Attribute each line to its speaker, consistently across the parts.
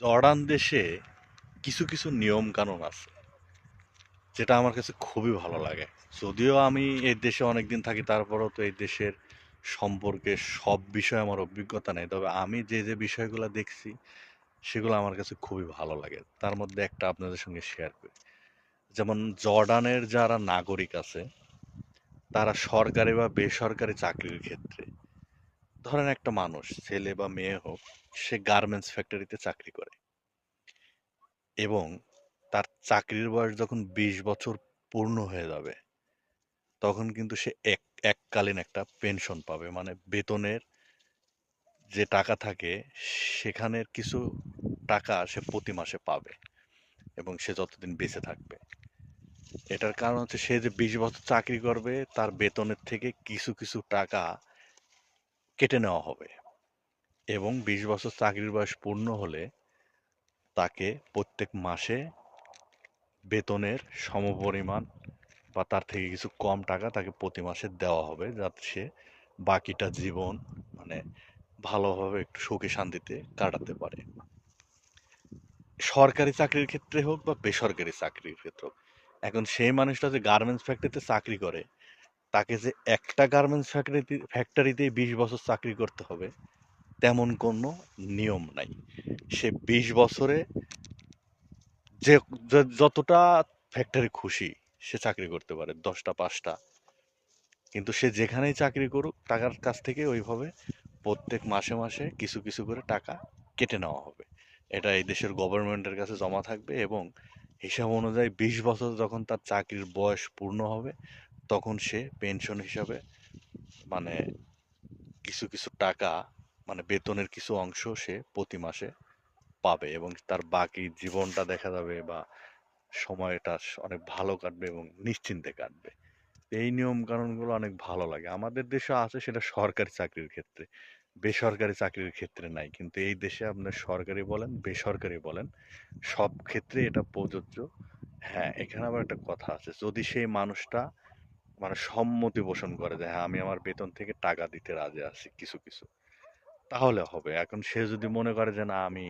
Speaker 1: Jordan দেশে কিছু কিছু নিয়ম কানুন আছে, যেটা আমার কাছে খুবই ভালো লাগে। যদিও আমি এই দেশে অনেকদিন থাকি, তারপরেও তো এই দেশের সম্পর্কে সব বিষয়ে আমার অভিজ্ঞতা নেই। তবে আমি যে যে বিষয়গুলো দেখছি, সেগুলো আমার কাছে খুবই ভালো লাগে। তার মধ্যে একটা আপনাদের সঙ্গে শেয়ার করি। যেমন জর্ডানের যারা নাগরিক আছে, তারা সরকারি বা বেসরকারি চাকরির ক্ষেত্রে ধরেন একটা মানুষ, ছেলে বা মেয়ে হোক, সে গার্মেন্টস ফ্যাক্টরিতে চাকরি করে এবং তার চাকরির বয়স যখন বিশ বছর পূর্ণ হয়ে যাবে, তখন কিন্তু সে এক, এককালীন একটা পেনশন পাবে। মানে বেতনের যে টাকা থাকে, সেখানের কিছু টাকা সে প্রতি মাসে পাবে এবং সে যতদিন বেঁচে থাকবে। এটার কারণ হচ্ছে সে যে বিশ বছর চাকরি করবে, তার বেতনের থেকে কিছু কিছু টাকা কেটে নেওয়া হবে এবং বিশ বছর চাকরির বয়স পূর্ণ হলে তাকে প্রত্যেক মাসে বেতনের সমপরিমাণ বা তার থেকে কিছু কম টাকা তাকে প্রতি মাসে দেওয়া হবে যাতে সে বাকিটা জীবন মানে ভালোভাবে একটু সুখে শান্তিতে কাটাতে পারে। সরকারি চাকরির ক্ষেত্রে হোক বা বেসরকারি চাকরির ক্ষেত্রে হোক, এখন সেই মানুষটা যে গার্মেন্টস ফ্যাক্টরিতে চাকরি করে তাকে যে একটা গার্মেন্টস ফ্যাক্টরিতে ফ্যাক্টরিতেই বিশ বছর চাকরি করতে হবে, তেমন কোনো নিয়ম নাই। সে বিশ বছরে যে- যতটা ফ্যাক্টরি খুশি, সে চাকরি করতে পারে, দশটা, পাঁচটা। কিন্তু সে যেখানেই চাকরি করুক, টাকার কাছ থেকে ওইভাবে প্রত্যেক মাসে মাসে কিছু কিছু করে টাকা কেটে নেওয়া হবে। এটা এই দেশের গভর্নমেন্টের কাছে জমা থাকবে এবং হিসাব অনুযায়ী বিশ বছর যখন তার চাকরির বয়স পূর্ণ হবে তখন সে পেনশন হিসাবে মানে কিছু কিছু টাকা মানে বেতনের কিছু অংশ সে প্রতি মাসে পাবে এবং তার বাকি জীবনটা দেখা যাবে বা সময়টা অনেক ভালো কাটবে এবং নিশ্চিন্তে কাটবে। এই নিয়ম কানুনগুলো অনেক ভালো লাগে। আমাদের দেশে আছে সেটা সরকারি চাকরির ক্ষেত্রে। বেসরকারি চাকরির ক্ষেত্রে নাই। কিন্তু এই দেশে আপনার সরকারি বলেন, বেসরকারি বলেন, সব ক্ষেত্রে এটা প্রযোজ্য। হ্যাঁ এখানে আবার একটা কথা আছে। যদি সেই মানুষটা মানে সম্মতি পোষণ করে যে হ্যাঁ আমি আমার বেতন থেকে টাকা দিতে রাজি আছি, কিছু কিছু। তাহলে হবে। এখন সে যদি মনে করে যে, না, আমি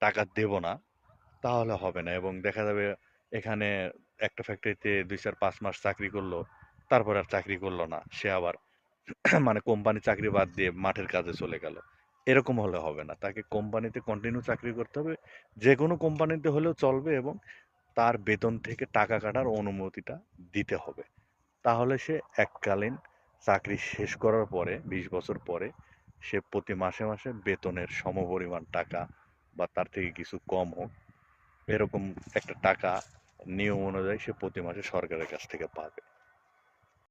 Speaker 1: টাকা দেব না, তাহলে হবে না। এবং দেখা যাবে এখানে একটা ফ্যাক্টরিতে দুই, চার, পাঁচ মাস চাকরি করল, তারপর আর চাকরি করল না। সে আবার মানে কোম্পানি চাকরি বাদ দিয়ে মাঠের কাজে চলে গেল। এরকম হলে হবে না। তাকে কোম্পানিতে কন্টিনিউ চাকরি করতে হবে। যে কোনো কোম্পানিতে হলেও চলবে এবং তার বেতন থেকে টাকা কাটার অনুমতিটা দিতে হবে। তাহলে সে এককালীন চাকরি শেষ করার পরে, বিশ বছর পরে, সে প্রতি মাসে মাসে বেতনের সমপরিমাণ টাকা বা তার থেকে কিছু কম হোক, এরকম একটা টাকা নিয়ম অনুযায়ী সে প্রতি মাসে সরকারের কাছ থেকে পাবে।